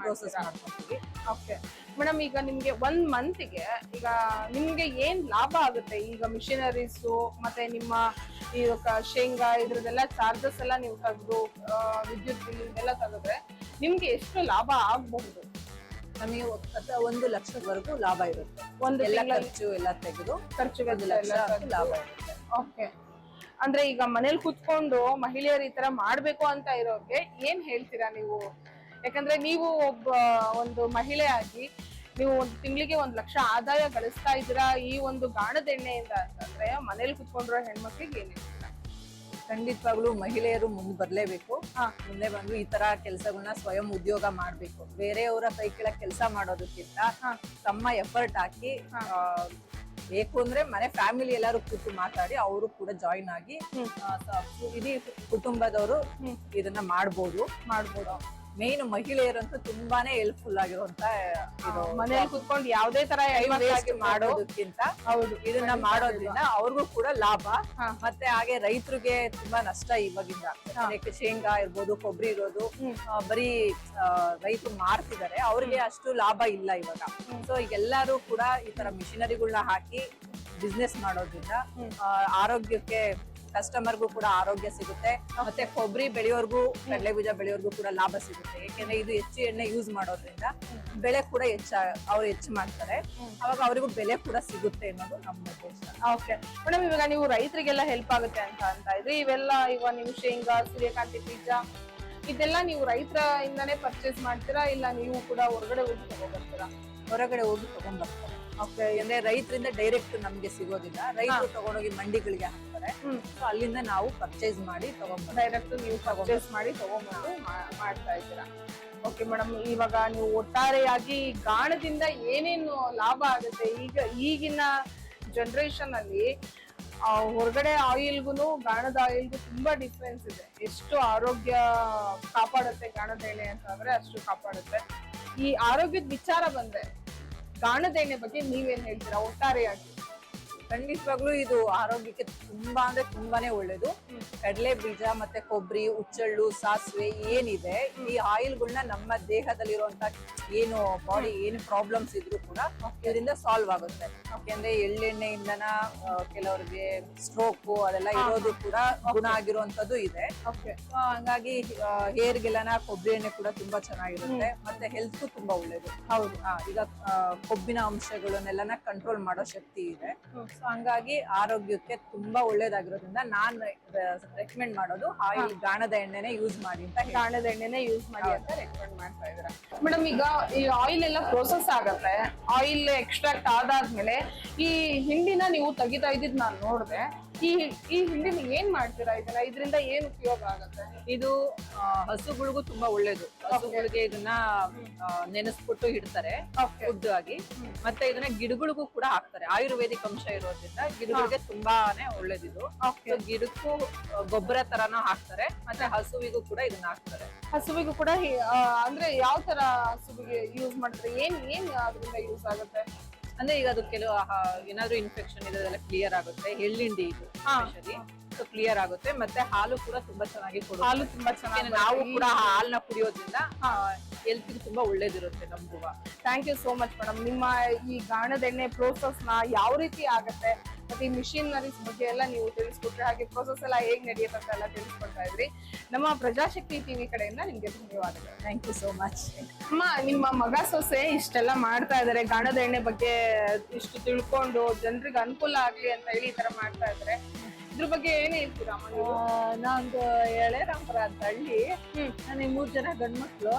[SPEAKER 2] ಪ್ರೋಸೆಸ್ ಮಾಡ್ಕೊಂತೀವಿ.
[SPEAKER 1] ಓಕೆ ಮೇಡಮ್ ಈಗ ನಿಮ್ಗೆ ಒಂದ್ ಮಂತ್ಗೆ ಈಗ ನಿಮ್ಗೆ ಏನ್ ಲಾಭ ಆಗುತ್ತೆ? ಈಗ ಮಿಷಿನರೀಸ್ ಮತ್ತೆ ನಿಮ್ಮ ಈ ಶೇಂಗಾ ಇದ್ರದೆಲ್ಲ ಚಾರ್ಜಸ್ ಎಲ್ಲ ನೀವು ತೆಗೆದು ವಿದ್ಯುತ್ ಬಿಲ್ ಇದೆಲ್ಲ ತೆಗೆದ್ರೆ ನಿಮ್ಗೆ ಎಷ್ಟು ಲಾಭ ಆಗಬಹುದು?
[SPEAKER 2] ನಮಗೆ ಅಥವಾ ಒಂದು ಲಕ್ಷದವರೆಗೂ ಲಾಭ ಇರುತ್ತೆ.
[SPEAKER 1] ಒಂದು
[SPEAKER 2] ಎಲ್ಲ
[SPEAKER 1] ತಿಂಗಳಲ್ಲಿ
[SPEAKER 2] ಖರ್ಚು ಎಲ್ಲ ತೆಗೆದು
[SPEAKER 1] ಖರ್ಚು
[SPEAKER 2] ಒಂದು ಲಕ್ಷ ಲಾಭ ಇರುತ್ತೆ.
[SPEAKER 1] ಓಕೆ. ಅಂದ್ರೆ ಈಗ ಮನೇಲಿ ಕುತ್ಕೊಂಡು ಮಹಿಳೆಯರು ಈ ತರ ಮಾಡ್ಬೇಕು ಅಂತ ಇರೋಕೆ ಏನ್ ಹೇಳ್ತೀರಾ ನೀವು? ಯಾಕಂದ್ರೆ ನೀವು ಒಬ್ಬ ಒಂದು ಮಹಿಳೆ ಆಗಿ ನೀವು ಒಂದು ತಿಂಗಳಿಗೆ ಒಂದ್ ಲಕ್ಷ ಆದಾಯ ಗಳಿಸ್ತಾ ಇದ್ದೀರಾ ಈ ಒಂದು ಗಾಣದ ಎಣ್ಣೆಯಿಂದ ಅಂತಂದ್ರೆ ಮನೇಲಿ ಕುತ್ಕೊಂಡಿರೋ ಹೆಣ್ಮಕ್ಳಿಗೆ ಏನ್ ಹೇಳ್ತೀರಾ?
[SPEAKER 2] ಖಂಡಿತವಾಗ್ಲೂ ಮಹಿಳೆಯರು ಮುಂದೆ ಬರ್ಲೇಬೇಕು. ಮುಂದೆ ಬಂದು ಈ ತರ ಕೆಲಸಗಳನ್ನ ಸ್ವಯಂ ಉದ್ಯೋಗ ಮಾಡ್ಬೇಕು ಬೇರೆಯವರ ಕೈ ಕೆಳಗೆ ಕೆಲಸ ಮಾಡೋದಕ್ಕಿಂತ. ತಮ್ಮ ಎಫರ್ಟ್ ಹಾಕಿ. ಬೇಕು ಅಂದ್ರೆ ಮನೆ ಫ್ಯಾಮಿಲಿ ಎಲ್ಲಾರು ಕೂತು ಮಾತಾಡಿ ಅವರು ಕೂಡ ಜಾಯಿನ್ ಆಗಿ. ಇಡೀ ಕುಟುಂಬದವರು ಇದನ್ನ ಮಾಡ್ಬೋದು
[SPEAKER 1] ಮಾಡ್ಬೋದು
[SPEAKER 2] ಮೇನ್ ಮಹಿಳೆಯರಂತೂ ತುಂಬಾನೇ ಹೆಲ್ಪ್ಫುಲ್ ಆಗಿರುವಂತ ಇದು
[SPEAKER 1] ಮನೇಲಿ ಕುತ್ಕೊಂಡು ಯಾವ್ದೇ ತರ
[SPEAKER 2] ಮಾಡೋದಕ್ಕಿಂತ
[SPEAKER 1] ಹೌದು
[SPEAKER 2] ಇದನ್ನ ಮಾಡೋದ್ರಿಂದ ಅವ್ರಿಗೂ ಕೂಡ ಲಾಭ. ಮತ್ತೆ ಹಾಗೆ ರೈತರಿಗೆ ತುಂಬಾ ನಷ್ಟ ಇವಾಗಿಂದ. ಶೇಂಗಾ ಇರ್ಬೋದು ಕೊಬ್ಬರಿ ಇರೋದು ಬರೀ ರೈತರು ಮಾರ್ತಿದ್ದಾರೆ ಅವ್ರಿಗೆ ಅಷ್ಟು ಲಾಭ ಇಲ್ಲ ಇವಾಗ. ಸೊ ಎಲ್ಲಾರು ಎಲ್ಲರೂ ಕೂಡ ಈ ತರ ಮಿಷಿನರಿಗಳನ್ನ ಹಾಕಿ ಬಿಸ್ನೆಸ್ ಮಾಡೋದ್ರಿಂದ ಆರೋಗ್ಯಕ್ಕೆ ಕಸ್ಟಮರ್ಗೂ ಕೂಡ ಆರೋಗ್ಯ ಸಿಗುತ್ತೆ. ಮತ್ತೆ ಕೊಬ್ಬರಿ ಬೆಳೆಯೋರ್ಗೂ ಕಡಲೆ ಬೀಜ ಬೆಳೆಯೋರ್ಗೂ ಕೂಡ ಲಾಭ ಸಿಗುತ್ತೆ. ಯಾಕೆಂದ್ರೆ ಇದು ಹೆಚ್ಚು ಎಣ್ಣೆ ಯೂಸ್ ಮಾಡೋದ್ರಿಂದ ಬೆಳೆ ಕೂಡ ಹೆಚ್ಚ ಅವ್ರು ಹೆಚ್ಚು ಮಾಡ್ತಾರೆ. ಅವಾಗ ಅವರಿಗೂ ಬೆಲೆ ಕೂಡ ಸಿಗುತ್ತೆ ಅನ್ನೋದು ನಮ್ಮ ಉದ್ದೇಶ.
[SPEAKER 1] ಓಕೆ ಮೇಡಮ್ ಇವಾಗ ನೀವು ರೈತರಿಗೆಲ್ಲ ಹೆಲ್ಪ್ ಆಗುತ್ತೆ ಅಂತ ಅಂತ ಇದ್ರಿ. ಇವೆಲ್ಲ ಇವಾಗ ನೀವು ಶೇಂಗಾ ಸೂರ್ಯಕಾಂತಿ ಬೀಜ ಇದೆಲ್ಲ ನೀವು ರೈತರ ಇಂದಾನೇ ಪರ್ಚೇಸ್ ಮಾಡ್ತೀರಾ? ಇಲ್ಲ ನೀವು ಕೂಡ ಹೊರಗಡೆ ಹೋಗಿ ತಗೊಂಡ್ಬರ್ತೀರಾ
[SPEAKER 2] ಹೊರಗಡೆ ಹೋಗಿ ತಗೊಂಡ್ಬರ್ತಾರೆ ಅಂದ್ರೆ ರೈತರಿಂದ ಡೈರೆಕ್ಟ್ ನಮ್ಗೆ ಸಿಗೋದಿಲ್ಲ. ರೈತರು ತಗೊಂಡೋಗಿ ಮಂಡಿಗಳಿಗೆ ಹಾಕ್ತಾರೆ. ಸೊ ಅಲ್ಲಿಂದ ನಾವು ಪರ್ಚೇಸ್ ಮಾಡಿ ತಗೊಂಡ್
[SPEAKER 1] ಡೈರೆಕ್ಟ್ ನೀವು ಪರ್ಚೇಸ್ ಮಾಡಿ ತಗೊಂಡ್ಬಂದು ಮಾಡ್ತಾ ಇದ್ದೀರಾ? ಓಕೆ ಮೇಡಮ್ ಇವಾಗ ನೀವು ಒಟ್ಟಾರೆಯಾಗಿ ಗಾಣದಿಂದ ಏನೇನು ಲಾಭ ಆಗುತ್ತೆ? ಈಗ ಈಗಿನ ಜನರೇಷನ್ ಅಲ್ಲಿ ಹೊರಗಡೆ ಆಯಿಲ್ಗೂ ಗಾಣದ ಆಯಿಲ್ಗೂ ತುಂಬಾ ಡಿಫ್ರೆನ್ಸ್ ಇದೆ. ಎಷ್ಟು ಆರೋಗ್ಯ ಕಾಪಾಡುತ್ತೆ ಗಾಣದ ಎಣ್ಣೆ ಅಂತಂದ್ರೆ ಅಷ್ಟು ಕಾಪಾಡುತ್ತೆ. ಈ ಆರೋಗ್ಯದ ವಿಚಾರ ಬಂದ್ರೆ ಗಾಣದ ಎಣ್ಣೆ ಬಗ್ಗೆ ನೀವೇನ್ ಹೇಳ್ತೀರಾ ಒಟ್ಟಾರೆಯಾಗಿ
[SPEAKER 2] ಖಂಡಿತವಾಗ್ಲೂ ಇದು ಆರೋಗ್ಯಕ್ಕೆ ತುಂಬಾ ಅಂದ್ರೆ ತುಂಬಾನೇ ಒಳ್ಳೇದು. ಕಡಲೆ ಬೀಜ ಮತ್ತೆ ಕೊಬ್ಬರಿ ಉಚ್ಚಳ್ಳು ಸಾಸಿವೆ ಏನಿದೆ ಈ ಆಯಿಲ್ಗಳನ್ನ ನಮ್ಮ ದೇಹದಲ್ಲಿರುವಂತ ಏನು ಬಾಡಿ ಏನು ಪ್ರಾಬ್ಲಮ್ಸ್ ಇದ್ರು ಕೂಡ ಇದರಿಂದ ಸಾಲ್ವ್ ಆಗುತ್ತೆ. ಯಾಕೆಂದ್ರೆ ಎಳ್ಳೆಣ್ಣೆಯಿಂದನ ಕೆಲವರಿಗೆ ಸ್ಟ್ರೋಕ್ ಅದೆಲ್ಲ ಇರೋದು ಕೂಡ ಗುಣ ಆಗಿರುವಂತದ್ದು ಇದೆ. ಹಂಗಾಗಿ ಹೇರ್ಗೆಲ್ಲನ ಕೊಬ್ಬರಿ ಎಣ್ಣೆ ಕೂಡ ತುಂಬಾ ಚೆನ್ನಾಗಿರುತ್ತೆ. ಮತ್ತೆ ಹೆಲ್ತ್ ತುಂಬಾ ಒಳ್ಳೇದು.
[SPEAKER 1] ಹೌದು.
[SPEAKER 2] ಈಗ ಕೊಬ್ಬಿನ ಅಂಶಗಳನ್ನೆಲ್ಲನ ಕಂಟ್ರೋಲ್ ಮಾಡೋ ಶಕ್ತಿ ಇದೆ. ಸೊ ಹಂಗಾಗಿ ಆರೋಗ್ಯಕ್ಕೆ ತುಂಬಾ ಒಳ್ಳೇದಾಗಿರೋದ್ರಿಂದ ನಾನ್ ರೆಕಮೆಂಡ್ ಮಾಡೋದು ಆಯಿಲ್ ಗಾಣದ ಎಣ್ಣೆನೆ ಯೂಸ್ ಮಾಡಿ ಅಂತ
[SPEAKER 1] ಗಾಣದ ಎಣ್ಣೆನೆ ಯೂಸ್ ಮಾಡಿ ಅಂತ ರೆಕಮೆಂಡ್ ಮಾಡ್ತಾ ಇದ್ದೀರಾ. ಮೇಡಮ್ ಈಗ ಈ ಆಯಿಲ್ ಎಲ್ಲ ಪ್ರೋಸೆಸ್ ಆಗತ್ತೆ. ಆಯಿಲ್ ಎಕ್ಸ್ಟ್ರಾಕ್ಟ್ ಆದಾದ್ಮೇಲೆ ಈ ಹಿಂಡಿನ ನೀವು ತೆಗಿತಾ ಇದ್ದಿದ್ ನಾನು ನೋಡಿದೆ. ಈ ಈ ಏನ್ ಮಾಡ್ತೀರಾ ಇದನ್ನ? ಇದರಿಂದ ಏನ್ ಉಪಯೋಗ ಆಗುತ್ತೆ?
[SPEAKER 2] ಇದು ಹಸುಗಳಿಗೂ ತುಂಬಾ ಒಳ್ಳೇದು. ಹಸುಗಳಿಗೆ ಇದನ್ನ ನೆನೆಸ್ಬಿಟ್ಟು ಇಡ್ತಾರೆ ಫುಡ್ ಆಗಿ. ಮತ್ತೆ ಇದನ್ನ ಗಿಡಗಳಿಗೂ ಕೂಡ ಹಾಕ್ತಾರೆ. ಆಯುರ್ವೇದಿಕ್ ಅಂಶ ಇರೋದ್ರಿಂದ ಗಿಡಗಳಿಗೆ ತುಂಬಾನೇ ಒಳ್ಳೇದಿದು. ಗಿಡಕ್ಕೂ ಗೊಬ್ಬರ ತರಾನು ಹಾಕ್ತಾರೆ. ಮತ್ತೆ ಹಸುವಿಗೂ ಕೂಡ ಇದನ್ನ ಹಾಕ್ತಾರೆ.
[SPEAKER 1] ಹಸುವಿಗೂ ಕೂಡ ಅಂದ್ರೆ ಯಾವ ತರ ಹಸುವಿಗೆ ಯೂಸ್ ಮಾಡ್ತಾರೆ? ಏನ್ ಏನ್ ಅದರಿಂದ ಯೂಸ್ ಆಗುತ್ತೆ?
[SPEAKER 2] ಅಂದ್ರೆ ಈಗ ಅದು ಕೆಲವು ಏನಾದ್ರು ಇನ್ಫೆಕ್ಷನ್ ಇದೆಲ್ಲ ಕ್ಲಿಯರ್ ಆಗುತ್ತೆ ಎಳ್ಳಿಂಡಿ ಇದು. ಸ್ಪೆಷಲಿ ಕ್ಲಿಯರ್ ಆಗುತ್ತೆ. ಮತ್ತೆ ಹಾಲು ಕೂಡ ತುಂಬಾ ಚೆನ್ನಾಗಿ ಕೊಡುತ್ತೆ.
[SPEAKER 1] ಹಾಲು ತುಂಬಾ ಚೆನ್ನಾಗಿ
[SPEAKER 2] ನಾವು ಕೂಡ ಹಾಲ್ನ ಕುಡಿಯೋದ್ರಿಂದ ಹೆಲ್ತ್ ತುಂಬಾ ಒಳ್ಳೇದಿರುತ್ತೆ ನಮಗೂ
[SPEAKER 1] thank you so much madam ನಿಮ್ಮ ಈ ಗಾಣದ ಎಣ್ಣೆ ಪ್ರೋಸೆಸ್ನ ಯಾವ ರೀತಿ ಆಗುತ್ತೆ? ಮತ್ತೆ ಈ ಮಿಷಿನರೀಸ್ ಬಗ್ಗೆ ಎಲ್ಲ ನೀವು ತಿಳಿಸ್ಕೊಟ್ರೆ ಹಾಗೆ ಪ್ರೋಸೆಸ್ ಎಲ್ಲ ಹೇಗ್ ನಡೆಯುತ್ತೆ ಅಂತ ಎಲ್ಲ ತಿಳಿಸ್ಕೊಡ್ತಾ ಇದ್ರಿ. ನಮ್ಮ ಪ್ರಜಾಶಕ್ತಿ ಟಿವಿ ಕಡೆಯಿಂದ ನಿಮ್ಗೆ ಧನ್ಯವಾದಗಳು.
[SPEAKER 2] ಥ್ಯಾಂಕ್ ಯು ಸೋ ಮಚ್
[SPEAKER 1] ಅಮ್ಮ ನಿಮ್ಮ ಮಗ ಸೊಸೆ ಇಷ್ಟೆಲ್ಲ ಮಾಡ್ತಾ ಇದಾರೆ. ಗಾಣದ ಎಣ್ಣೆ ಬಗ್ಗೆ ಇಷ್ಟು ತಿಳ್ಕೊಂಡು ಜನರಿಗೆ ಅನುಕೂಲ ಆಗ್ಲಿ ಅಂತ ಹೇಳಿ ಈ ತರ ಮಾಡ್ತಾ ಇದಾರೆ. ಇದ್ರ ಬಗ್ಗೆ ಏನ್ ಹೇಳ್ತೀರಾ ನಾನು
[SPEAKER 2] ಎಳೆ ಎಳೆರಾಂಪುರ ಅಂತ ಹಳ್ಳಿ. ನನಗೆ ಮೂರ್ ಜನ ಗಂಡ್ ಮಕ್ಳು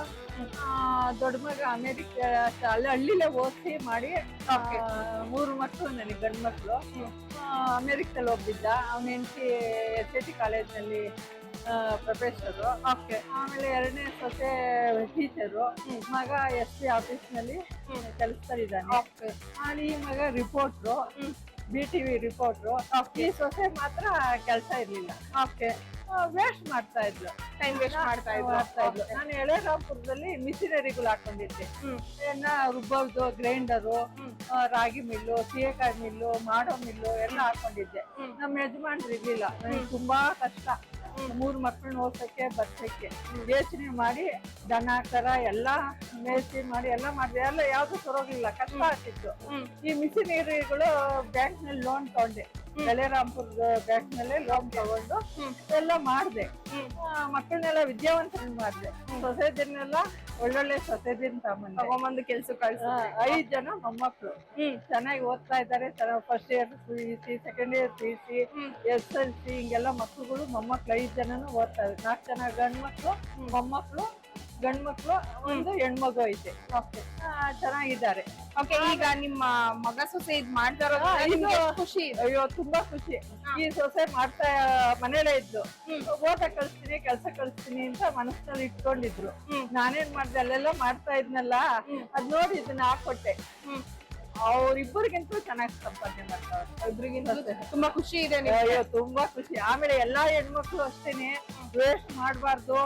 [SPEAKER 2] ದೊಡ್ಡ ಮಗ ಅಮೇರಿಕ ಅಲ್ಲಿ ಹಳ್ಳಿಲೇ ಓದಿಸಿ ಮಾಡಿ ಮೂರು ಮಕ್ಕಳು ನನಗೆ ಗಂಡ್ ಮಕ್ಳು ಅಮೇರಿಕದಲ್ಲಿ ಒಬ್ಬಿದ್ದ ಅವನ ಹೆಂಡತಿ ಎಸ್ ಐ ಟಿ ಕಾಲೇಜ್ನಲ್ಲಿ ಪ್ರೊಫೆಸರು.
[SPEAKER 1] ಓಕೆ
[SPEAKER 2] ಆಮೇಲೆ ಎರಡನೇ ಸೊಸೆ ಟೀಚರು. ಮಗ ಎಸ್ ಪಿ ಆಫೀಸ್ನಲ್ಲಿ ಕೆಲಸದಲ್ಲಿದ್ದಾನೆ.
[SPEAKER 1] ಓಕೆ
[SPEAKER 2] ಈ ಮಗ reporter. B T V reporter ಈ ಸೊಸೆ ಮಾತ್ರ ಕೆಲಸ ಇರಲಿಲ್ಲ.
[SPEAKER 1] ಓಕೆ
[SPEAKER 2] ವೇಸ್ಟ್ ಮಾಡ್ತಾ ಇದ್ಲು.
[SPEAKER 1] ಟೈಮ್ ವೇಸ್ಟ್ ಮಾಡ್ತಾ
[SPEAKER 2] ಇದ್ಲು. ನಾನು ಎಳೆರಾಂಪುರದಲ್ಲಿ ಮಿಷಿನರಿಗಳು ಹಾಕೊಂಡಿದ್ದೆ. ರುಬ್ಬೋದು ಗ್ರೈಂಡರು ರಾಗಿ ಮಿಲ್ಲು ಸೀಗೆಕಾಯಿ ಮಿಲ್ಲು ಮಾಡೋ ಮಿಲ್ಲು ಎಲ್ಲ ಹಾಕೊಂಡಿದ್ದೆ. ನಮ್ಮ ಯಜಮಾನ್ರು ಇರ್ಲಿಲ್ಲ. ನನಗೆ ತುಂಬಾ ಕಷ್ಟ. ಮೂರು ಮಕ್ಕಳನ್ನ ಓದ್ಸಕ್ಕೆ ಬರ್ಸಕ್ಕೆ ಯೋಚನೆ ಮಾಡಿ ದನ ಕರ ಎಲ್ಲ ಮೇಸಿ ಮಾಡಿ ಎಲ್ಲ ಮಾಡಿದೆ. ಎಲ್ಲ ಯಾವ್ದು ಸರೋಗಿಲ್ಲ ಕಷ್ಟ ಆಗ್ತಿತ್ತು. ಈ ಮಿಷಿನರಿಗಳು ಬ್ಯಾಂಕ್ನಲ್ಲಿ ಲೋನ್ ತಗೊಂಡೆ. ಬೆಳೆರಾಂಪುರದ ಬ್ಯಾಂಕ್ನಲ್ಲಿ ಲೋನ್ ತಗೊಂಡು ಎಲ್ಲ ಮಾಡಿದೆ. ಮಕ್ಕಳನ್ನೆಲ್ಲ ವಿದ್ಯಾವಂತರನ್ನ ಮಾಡಿದೆ. ಸೊಸೈಟಿನೆಲ್ಲ ಒಳ್ಳೊಳ್ಳೆ ಸೊಸೈಟಿನ ಸಾಮಾನು
[SPEAKER 1] ತಗೊಂಬಂದು ಕೆಲಸ ಕಳ್ಸ
[SPEAKER 2] ಐದು ಜನ
[SPEAKER 1] ಮೊಮ್ಮಕ್ಳು.
[SPEAKER 2] ಚೆನ್ನಾಗಿ ಓದ್ತಾ ಇದ್ದಾರೆ. First year P C second year P C S L C ಹಿಂಗೆಲ್ಲ ಮಕ್ಕಳುಗಳು ಮೊಮ್ಮಕ್ಳು ಐದ್ ಜನನು ಓದ್ತಾ ಇದ್ದಾರೆ. ನಾಲ್ಕು ಜನ ಗಂಡ್ ಮಕ್ಳು ಮೊಮ್ಮಕ್ಳು ಗಂಡ್ ಮಕ್ಳು ಒಂದು ಹೆಣ್ಮಗು ಐತೆ. ಆ, ಚೆನ್ನಾಗಿದ್ದಾರೆ.
[SPEAKER 1] ಓಕೆ ಈಗ ನಿಮ್ಮ ಮಗ ಸೊಸೆ ಇದ್ ಮಾಡ್ತಾ ಇರೋದು
[SPEAKER 2] ಹಾ, ಇದು-
[SPEAKER 1] ನಿಮ್ಗೆ ಖುಷಿ
[SPEAKER 2] ಅಯ್ಯೋ ತುಂಬಾ ಖುಷಿ. ಈ ಸೊಸೆ ಮಾಡ್ತಾ ಮನೇಲೆ ಇದ್ದು. ಓಟ ಕಳಿಸ್ತೀನಿ ಕೆಲ್ಸ ಕಳಿಸ್ತೀನಿ ಅಂತ ಮನಸ್ಸಲ್ಲಿ ಇಟ್ಕೊಂಡಿದ್ರು. ನಾನೇನ್ ಮಾಡ್ದೆ ಅಲ್ಲೆಲ್ಲ ಮಾಡ್ತಾ ಇದ್ನಲ್ಲ? ಅದ್ ನೋಡಿ ಇದನ್ನ ಹಾಕೊಟ್ಟೆ. ಅವ್ರಿಬ್ಬರಿಗಿಂತೂ ಚೆನ್ನಾಗಿ ಸಂಪಾದನೆ ಮಾಡ್ತಾರೆ
[SPEAKER 1] ಇಬ್ರಿಗಿಂತಲೂ ತುಂಬಾ ಖುಷಿ ಇದೆ
[SPEAKER 2] ಅಯ್ಯೋ ತುಂಬಾ ಖುಷಿ. ಆಮೇಲೆ ಎಲ್ಲಾ ಹೆಣ್ಮಕ್ಳು ಅಷ್ಟೇನೆ. ವೇಸ್ಟ್ ಮಾಡಬಾರ್ದು.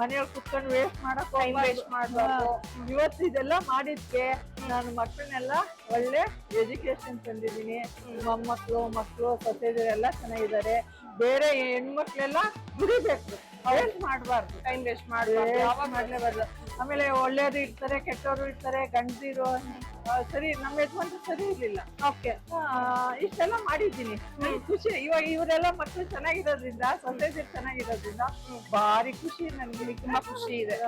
[SPEAKER 2] ಮನೆಯೊಳಗೆ ಕುತ್ಕೊಂಡು ವೇಸ್ಟ್ ಮಾಡಕ್
[SPEAKER 1] ವೇಸ್ಟ್ ಮಾಡಬಾರ್ದು.
[SPEAKER 2] ಇವತ್ತು ಇದೆಲ್ಲ ಮಾಡಿದ್ಕೆ ನಾನು ಮಕ್ಕಳನ್ನೆಲ್ಲ ಒಳ್ಳೆ ಎಜುಕೇಶನ್ ತಂದಿದ್ದೀನಿ. ಮೊಮ್ಮಕ್ಳು ಮಕ್ಕಳು ಸೊಸೆದಿರೆಲ್ಲ ಚೆನ್ನಾಗಿದ್ದಾರೆ. ಬೇರೆ ಹೆಣ್ಮಕ್ಳೆಲ್ಲ ದುಡಿಬೇಕು. ವೇಸ್ಟ್ ಮಾಡಬಾರ್ದು.
[SPEAKER 1] ಟೈಮ್ ವೇಸ್ಟ್ ಮಾಡಬಾರ್ದು.
[SPEAKER 2] ಯಾವಾಗ ಮಾಡ್ಲೇಬಾರ್ದು. ಆಮೇಲೆ ಒಳ್ಳೆಯವರು ಇರ್ತಾರೆ ಕೆಟ್ಟವರು ಇರ್ತಾರೆ ಗಂಡದಿರು ಸರಿ ನಮ್ಮ ಯಜಮಾನ್ರು ಸರಿ ಇರ್ಲಿಲ್ಲ.
[SPEAKER 1] ಓಕೆ
[SPEAKER 2] ಇಷ್ಟೆಲ್ಲ ಮಾಡಿದ್ದೀನಿ. ಖುಷಿ ಇವಾಗ ಇವರೆಲ್ಲ ಮಕ್ಕಳು ಚೆನ್ನಾಗಿರೋದ್ರಿಂದ ಸೊಸೈಟಿ ಚೆನ್ನಾಗಿರೋದ್ರಿಂದ ಭಾರಿ ಖುಷಿ ನನಗೆ ತುಂಬಾ ಖುಷಿ ಇದೆ.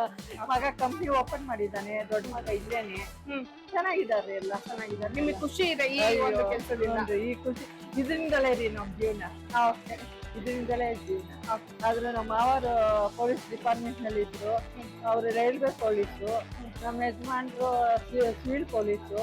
[SPEAKER 2] ಮಗ ಕಂಪ್ನಿ ಓಪನ್ ಮಾಡಿದ್ದಾನೆ ದೊಡ್ಡ ಮಗ ಇದ್ದೇನೆ.
[SPEAKER 1] ಹ್ಮ್.
[SPEAKER 2] ಚೆನ್ನಾಗಿದ್ದಾರೆ ಎಲ್ಲ. ಚೆನ್ನಾಗಿದ್ದಾರೆ.
[SPEAKER 1] ನಿಮಗೆ ಖುಷಿ ಇದೆ ಈ ಒಂದು ಕೆಲಸದಿಂದ?
[SPEAKER 2] ಈ ಖುಷಿ. ಇದರಿಂದಲೇ ರೀ ನಮ್ಮ ಜೀವನ.
[SPEAKER 1] ಓಕೆ
[SPEAKER 2] ಇದರಿಂದಲೇ ಜೀವನ ಆದ್ರೆ ನಮ್ಮ ಮಾವರು ಪೊಲೀಸ್ ಡಿಪಾರ್ಟ್ಮೆಂಟ್ನಲ್ಲಿ ಇದ್ರು. ಅವರು ರೈಲ್ವೆ ಪೊಲೀಸು ನಮ್ಮ ಯಜಮಾನ್ರು ಸಿವಿಲ್ ಪೊಲೀಸು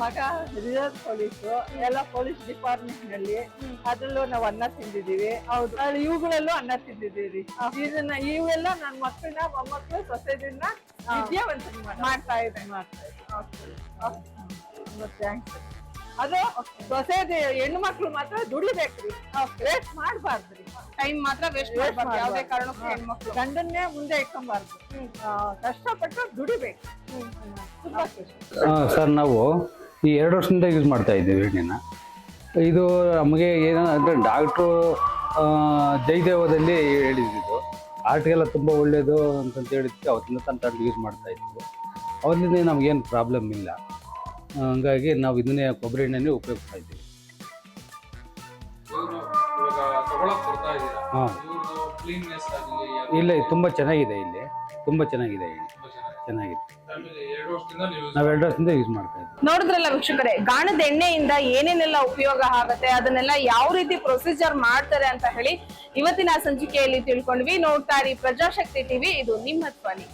[SPEAKER 2] ಮಗ ರಿಸರ್ವ್ ಪೊಲೀಸು ಎಲ್ಲ ಪೊಲೀಸ್ ಡಿಪಾರ್ಟ್ಮೆಂಟ್ನಲ್ಲಿ ಅದ್ರಲ್ಲೂ ನಾವು ಅನ್ನ ತಿಂದಿದೀವಿ ಹೌದು. ಇವುಗಳಲ್ಲೂ ಅನ್ನ ತಿಂದಿದ್ದೀವಿ. ಇದನ್ನ ಇವೆಲ್ಲ ನನ್ನ ಮಕ್ಕಳನ್ನ ಮೊಮ್ಮಕ್ಕಳು ಸೊಸೈಟಿನ ವಿದ್ಯಾವಂತ ಮಾಡ್ತಾ ಇದ್ದೀನಿ ಮಾಡ್ತಾ ಇದೆ ಥ್ಯಾಂಕ್ಸ್ ಅದು ಸೊಸೈಟಿ ಹೆಣ್ಣು ಮಕ್ಳು ಮಾತ್ರ ದುಡಿಬೇಕ್ರಿ. ವೇಸ್ಟ್ ಮಾಡಬಾರ್ದ್ರಿ.
[SPEAKER 1] ಟೈಮ್ ಮಾತ್ರ ವೇಸ್ಟ್ ಮಾಡಬಾರ್ದು ಯಾವುದೇ. ಕಾರಣಕ್ಕೂ
[SPEAKER 2] ಹೆಣ್ಣು
[SPEAKER 1] ಹೆಣ್ಮಕ್ಳು.
[SPEAKER 2] ಗಂಡನ್ನೇ ಮುಂದೆ ಇಟ್ಕೊಂಬಾರ್ದು. ಕಷ್ಟಪಟ್ಟು ದುಡಿಬೇಕು. ತುಂಬಾ
[SPEAKER 3] ಸರ್ ನಾವು ಈ ಎರಡು ವರ್ಷದಿಂದ ಯೂಸ್ ಮಾಡ್ತಾ ಇದ್ದೀವಿ ಎಣ್ಣೆನ ಇದು ನಮಗೆ ಏನು ಅಂದರೆ ಡಾಕ್ಟ್ರು ಜಯದೇವದಲ್ಲಿ ಹೇಳಿದ್ದು. ಆರ್ಟ್ಗೆಲ್ಲ ತುಂಬ ಒಳ್ಳೆಯದು ಅಂತಂತ ಹೇಳಿದ್ದಕ್ಕೆ ಅವತ್ತಿಂದ ತಂದು ಯೂಸ್ ಮಾಡ್ತಾ ಇದ್ವಿ. ಅವತ್ತಿಂದ ನಮಗೇನು ಪ್ರಾಬ್ಲಮ್ ಇಲ್ಲ. ಹಂಗಾಗಿ ನಾವು ಇದನ್ನೇ ಕೊಬ್ಬರಿ ಎಣ್ಣೆನೇ ಉಪಯೋಗಿಸ್ತಾ ಇದ್ದೀವಿ. ಹಾಂ.
[SPEAKER 4] ಕ್ಲೀನ್ನೆಸ್ ಆಗಲಿ
[SPEAKER 3] ಇಲ್ಲ ತುಂಬ ಚೆನ್ನಾಗಿದೆ ಇಲ್ಲಿ. ತುಂಬ ಚೆನ್ನಾಗಿದೆ ಇಲ್ಲಿ
[SPEAKER 4] ತುಂಬಾ ಚೆನ್ನಾಗಿದೆ.
[SPEAKER 3] ನಾವು ಎರಡು ವರ್ಷದಿಂದ ಯೂಸ್ ಮಾಡ್ತಾ ಇದ್ದೀವಿ.
[SPEAKER 1] ನೋಡಿದ್ರಲ್ಲ ವೀಕ್ಷಕರೇ ಗಾಣದ ಎಣ್ಣೆಯಿಂದ ಏನೇನೆಲ್ಲ ಉಪಯೋಗ ಆಗುತ್ತೆ ಅದನ್ನೆಲ್ಲ ಯಾವ ರೀತಿ ಪ್ರೊಸೀಜರ್ ಮಾಡ್ತಾರೆ ಅಂತ ಹೇಳಿ ಇವತ್ತಿನ ಸಂಚಿಕೆಯಲ್ಲಿ ತಿಳ್ಕೊಂಡ್ವಿ. ನೋಡ್ತಾ ಇರಿ ಪ್ರಜಾಶಕ್ತಿ ಟಿವಿ ಇದು ನಿಮ್ಮ ಧ್ವನಿ.